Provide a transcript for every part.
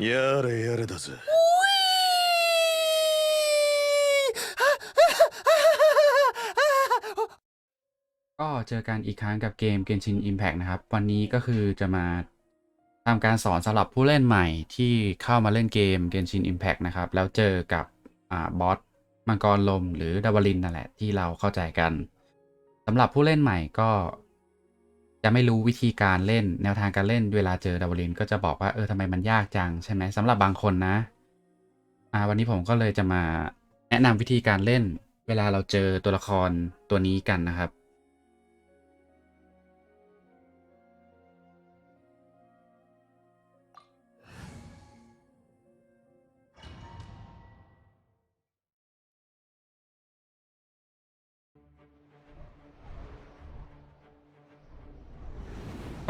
やれやれだぜ ก็เจอกันอีกครั้งกับเกม Genshin Impact นะครับ วันนี้ก็คือจะมาทำการสอนสำหรับผู้เล่นใหม่ที่เข้ามาเล่นเกม Genshin Impact นะครับ แล้วเจอกับอ่าบอสมังกรลม หรือดาวลินนั่นแหละที่เราเข้าใจกันสำหรับผู้เล่นใหม่ก็ จะไม่รู้วิธีการเล่นแนวทางการเล่นเวลาเจอดาวลินก็จะบอกว่าเออทำไมมันยากจังใช่ไหมสำหรับบางคนนะอ่าวันนี้ผมก็เลยจะมาแนะนำวิธีการเล่น เวลาเราเจอตัวละครตัวนี้กันนะครับ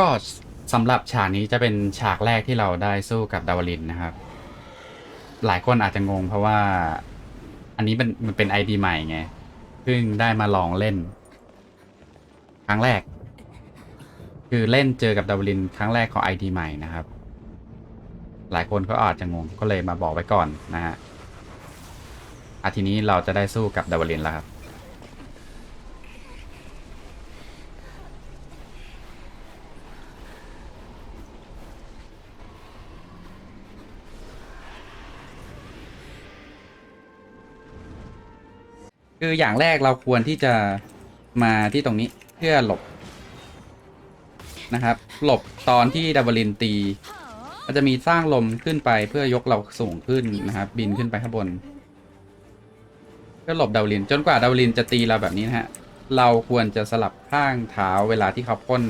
ก็สำหรับฉากนี้จะเป็นฉากแรกที่เราได้สู้กับดาวลินนะครับ หลายคนอาจจะงงเพราะว่า อันนี้มันมันเป็นไอดีใหม่ไงเพิ่งได้มาลองเล่น ครั้งแรก คือเล่นเจอกับดาวลินครั้งแรกของไอดีใหม่นะครับ หลายคนก็อาจจะงงก็เลยมาบอกไว้ก่อนนะฮะอาทีนี้เราจะได้สู้กับดาวลินแล้วครับ คืออย่างแรกเราควรที่จะมาที่ตรงนี้เพื่อหลบนะครับ หลบตอนที่ดาวลินตีมันจะมีสร้างลมขึ้นไปเพื่อยกเราสูงขึ้นนะครับ บินขึ้นไปข้างบนเพื่อหลบดาวลิน จนกว่าดาวลินจะตีเราแบบนี้นะฮะ เราควรจะสลับข้างเท้าเวลาที่เขาพ่น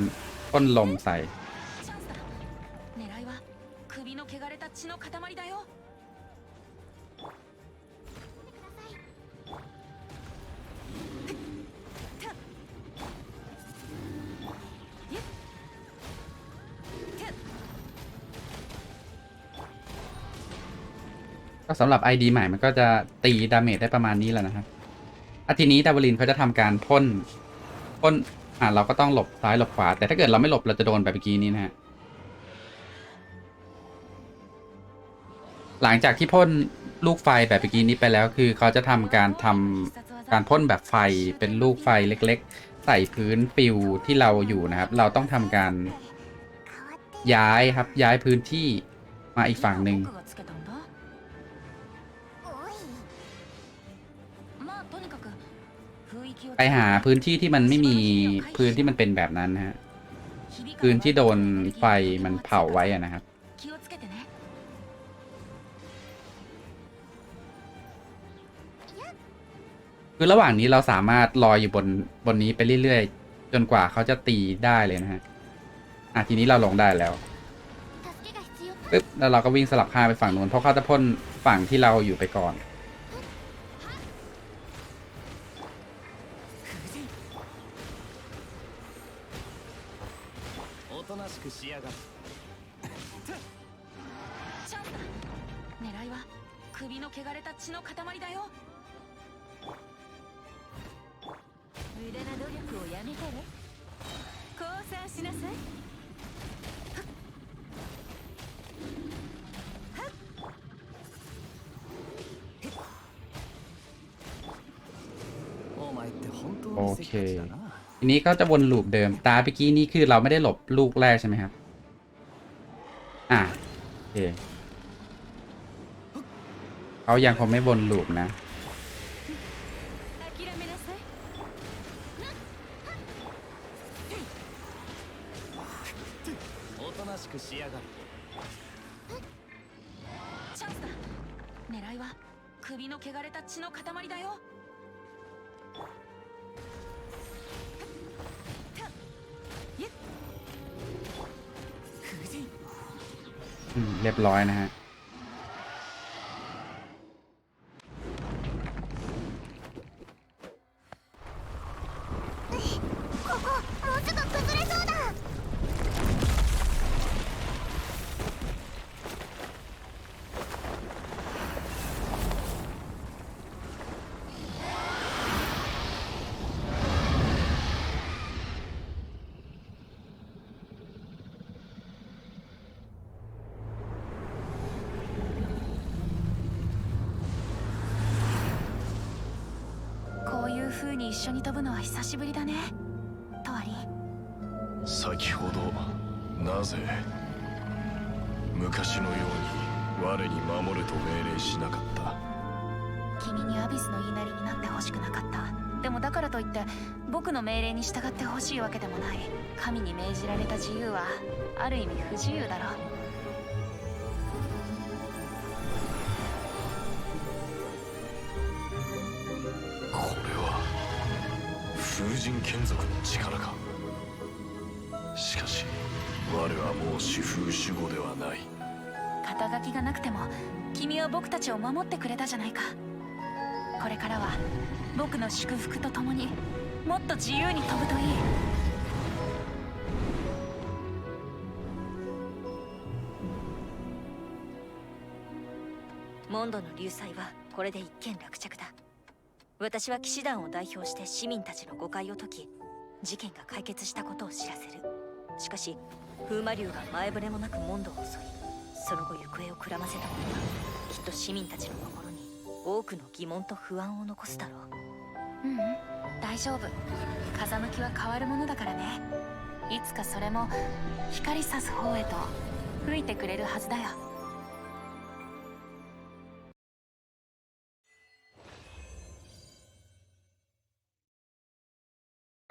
พ่นลมใส่ ก็สำหรับ ID ใหม่มันก็จะตีดาเมจได้ประมาณนี้แหละนะครับอาทีนี้ดาวลินเขาจะทำการพ่นพ่นอ่าเราก็ต้องหลบซ้ายหลบขวา แต่ถ้าเกิดเราไม่หลบเราจะโดนแบบเมื่อกี้นี้นะฮะหลังจากที่พ่นลูกไฟแบบเมื่อกี้นี้ไปแล้ว คือเขาจะทำการทำการพ่นแบบไฟเป็นลูกไฟเล็ก ๆ ใส่พื้นปิวที่เราอยู่นะครับ เราต้องทำการย้ายครับย้ายพื้นที่มาอีกฝั่งหนึ่ง ไปหาพื้นที่ที่มันไม่มีพื้นที่มันเป็นแบบนั้นนะฮะพื้นที่โดนไฟมันเผาไว้อะนะครับคือระหว่างนี้เราสามารถลอยอยู่บนบนนี้ไปเรื่อยๆ จนกว่าเขาจะตีได้เลยนะฮะอะทีนี้เราลงได้แล้วปึ๊บแล้วเราก็วิ่งสลับข้าไปฝั่งนู้นเพราะเขาจะพ่นฝั่งที่เราอยู่ไปก่อน なしくしやがるチャンスだ。狙いは首の汚れた血の塊だよ。無駄な努力をやめたら降参しなさい。お前って本当オにせッケー ทีนี้ก็จะวนลูปเดิม ตาเมื่อกี้นี้คือเราไม่ได้หลบลูกแรกใช่ไหมครับ อ่ะโอเคเขายังคงไม่วนลูปนะ 諦めなさいおとなしくしやがるチャンスだ狙いは首の汚れた血の塊だよ อืมเรียบร้อยนะฮะ 風に一緒に飛ぶのは久しぶりだね。トワリン先ほどなぜ昔のように我に守れと命令しなかった？君にアビスの言いなりになってほしくなかった。でもだからといって僕の命令に従ってほしいわけでもない。神に命じられた自由はある意味不自由だろ。こ風神眷属の力か。しかし我はもう主風守護ではない。肩書きがなくても君は僕たちを守ってくれたじゃないか。これからは僕の祝福とともにもっと自由に飛ぶといい。モンドの流祭はこれで一件落着だ私は騎士団を代表して市民たちの誤解を解き事件が解決したことを知らせる。しかし風魔竜が前触れもなくモンドを襲いその後行方をくらませたことはきっと市民たちの心に多くの疑問と不安を残すだろうう。うん大丈夫。風向きは変わるものだからね。いつかそれも光さす方へと吹いてくれるはずだよ。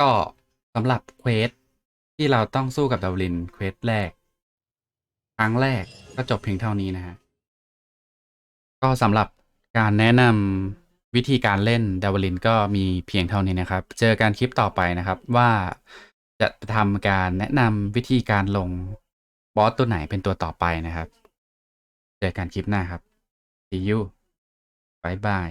ก็สำหรับเควสที่เราต้องสู้กับดาวลินเควสแรก ครั้งแรกก็จบเพียงเท่านี้นะฮะ ก็สำหรับการแนะนำวิธีการเล่นดาวลินก็มีเพียงเท่านี้นะครับ เจอกันคลิปต่อไปนะครับว่าจะทำการแนะนำวิธีการลงบอสตัวไหนเป็นตัวต่อไปนะครับ เจอกันคลิปหน้าครับ see you บายบาย